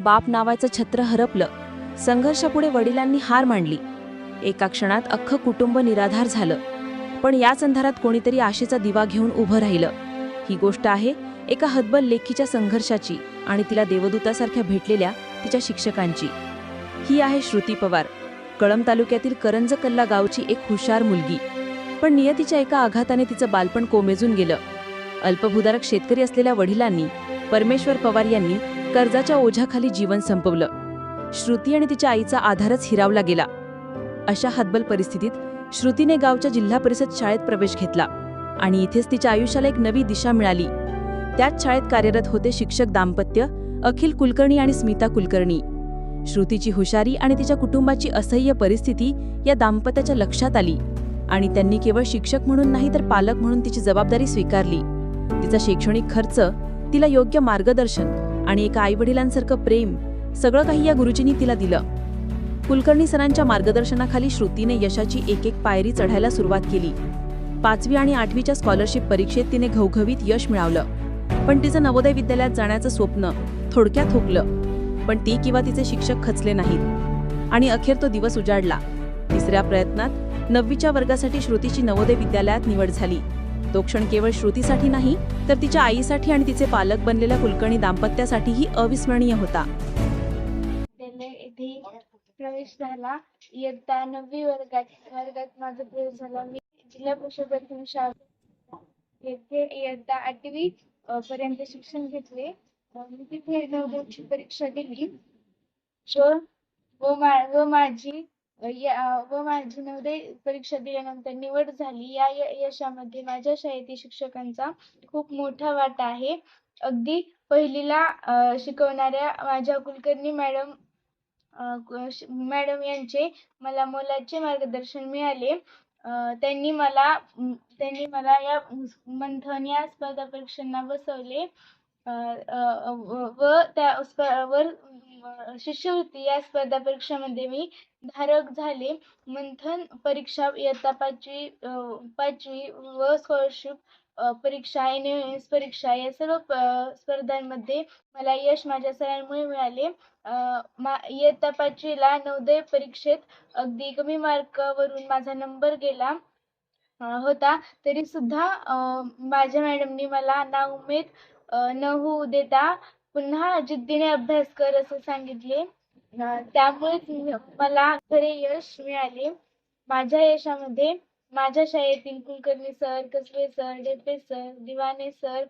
बाप नावाचं छत्र हरपलं. संघर्षापुढे वडिलांनी हार मांडली. एका क्षणात अख्खं कुटुंब निराधार झालं. पण याच अंधारात कोणीतरी आशेचा दिवा घेऊन उभं राहिलं. ही गोष्ट आहे एका हतबल लेखीच्या संघर्षाची आणि तिला देवदूतासारख्या भेटलेल्या तिच्या शिक्षकांची. ही आहे श्रुती पवार. कळम तालुक्यातील करंजकल्ला गावची एक हुशार मुलगी. पण नियतीच्या एका आघाताने तिचं बालपण कोमेजून गेलं. अल्पभूधारक शेतकरी असलेल्या वडिलांनी परमेश्वर पवार यांनी कर्जाच्या ओझ्याखाली जीवन संपवलं. श्रुती आणि तिच्या आईचा आधारच हिरावला गेला. अशा हतबल परिस्थितीत श्रुतीने गावच्या जिल्हा परिषद शाळेत प्रवेश घेतला आणि इथेच तिच्या आयुष्याला एक नवी दिशा मिळाली. त्याच शाळेत कार्यरत होते शिक्षक दाम्पत्य अखिल कुलकर्णी आणि स्मिता कुलकर्णी. श्रुतीची हुशारी आणि तिच्या कुटुंबाची असह्य परिस्थिती या दाम्पत्याच्या लक्षात आली आणि त्यांनी केवळ शिक्षक म्हणून नाही तर पालक म्हणून तिची जबाबदारी स्वीकारली. तिचा शैक्षणिक खर्च तिला योग्य मार्गदर्शन आणि एका आईवडिलांसारखं प्रेम सगळं काही या गुरुजींनी तिला दिलं. कुलकर्णी सरांच्या मार्गदर्शनाखाली श्रुतीने यशाची एक एक पायरी चढायला सुरुवात केली. पाचवी आणि आठवीच्या स्कॉलरशिप परीक्षेत तिने घवघवीत यश मिळवलं. पण तिचं नवोदय विद्यालयात जाण्याचं स्वप्न थोडक्यात थोकलं पण ती किंवा तिचे शिक्षक खचले नाहीत. आणि अखेर तो दिवस उजाडला. तिसऱ्या प्रयत्नात नववीच्या वर्गासाठी श्रुतीची नवोदय विद्यालयात निवड झाली. तो क्षण केवळ श्रुतीसाठी नाही तर तिच्या आईसाठी आणि तिचे पालक बनलेल्या कुलकर्णी दाम्पत्यासाठीही अविस्मरणीय होता. येथे प्रवेश झाला. इयत्ता नववी वर्गात वर्गात माझा प्रवेश झाला. मी जिल्हा परिषद प्राथमिक शाळा येथे इयत्ता आठवी पर्यंत शिक्षण घेतले. मी तिथे नवदहावीची परीक्षा दिली. व मा- व माझी या- व माझी नवोदय परीक्षा दिल्यानंतर निवड झाली. या यशामध्ये माझ्या शाळेतील शिक्षकांचा खूप मोठा वाटा आहे. अगदी पहिलीला शिकवणाऱ्या माझ्या कुलकर्णी मॅडम मॅडम यांचे मला मोलाचे मार्गदर्शन मिळाले. त्यांनी मला त्यांनी मला या मंथन या स्पर्धा परीक्षांना बसवले. व त्या वर शिष्यवृत्ती या स्पर्धा परीक्षामध्ये मी धारक झाले. मंथन परीक्षा इयत्ता पाचवी पाचवी व स्कॉलरशिप परीक्षा एन एस परीक्षा या सर्व स्पर्धांमध्ये मला यश माझ्या सरांमुळे मिळाले. इयत्ता पाचवीला नवोदय परीक्षेत अगदी कमी मार्कावरून माझा नंबर गेला होता. तरी सुद्धा माझ्या मॅडमनी मला नाउमेद न होऊ देता पुन्हा जिद्दीने अभ्यास कर असं सांगितले. त्यामुळेच मी- मला खरे यश मिळाले. माझ्या यशामध्ये माझ्या शाळेतील Kulkarni sir Kasbe sir Depe sir Diwane sir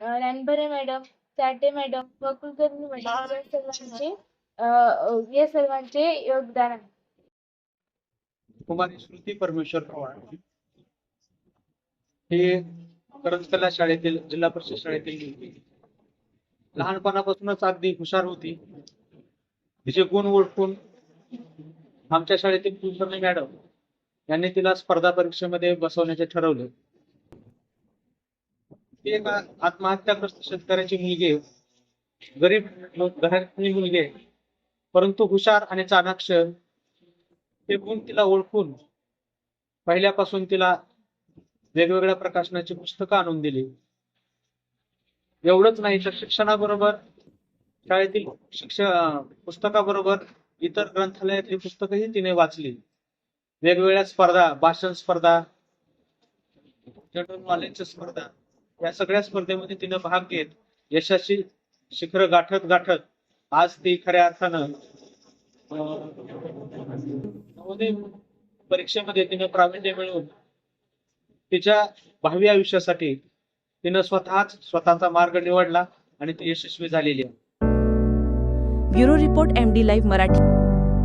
अ, रानभरे मॅडम चाटे मॅडम व कुलकर्णी मॅडम या सर्वांचे या सर्वांचे योगदान आहे. कुमारी श्रुती परमेश्वर पवार. हे करंजकला शाळेतील जिल्हा परिषद शाळेतील मुलगी लहानपणापासूनच अगदी हुशार होती. तिचे गुण ओळखून आमच्या शाळेतील कुलकर्णी मॅडम यांनी तिला स्पर्धा परीक्षेमध्ये बसवण्याचे ठरवले. ती एक आत्महत्याग्रस्त शेतकऱ्याची मुलगी गरीब घरातली मुलगी आहे. परंतु हुशार आणि चाणाक्ष हे गुण तिला ओळखून पहिल्यापासून तिला वेगवेगळ्या प्रकाशनाची पुस्तकं आणून दिली. एवढंच नाही तर शिक्षणाबरोबर शाळेतील शिक्ष पुस्तकाबरोबर इतर ग्रंथालयातली पुस्तकही तिने वाचली. वेगवेगळ्या स्पर्धा भाषण स्पर्धा जनरल नॉलेजच्या स्पर्धा या सगळ्या स्पर्धेमध्ये तिने भाग घेत यशाची शिखर गाठत गाठत आज ती खऱ्या अर्थानं अं, नवोदय परीक्षेमध्ये तिनं प्रावीण्य मिळवून तिच्या भावी आयुष्यासाठी तिनं स्वतःच स्वतःचा मार्ग निवडला आणि ती यशस्वी झालेली आहे. Bureau report M D live Marathi.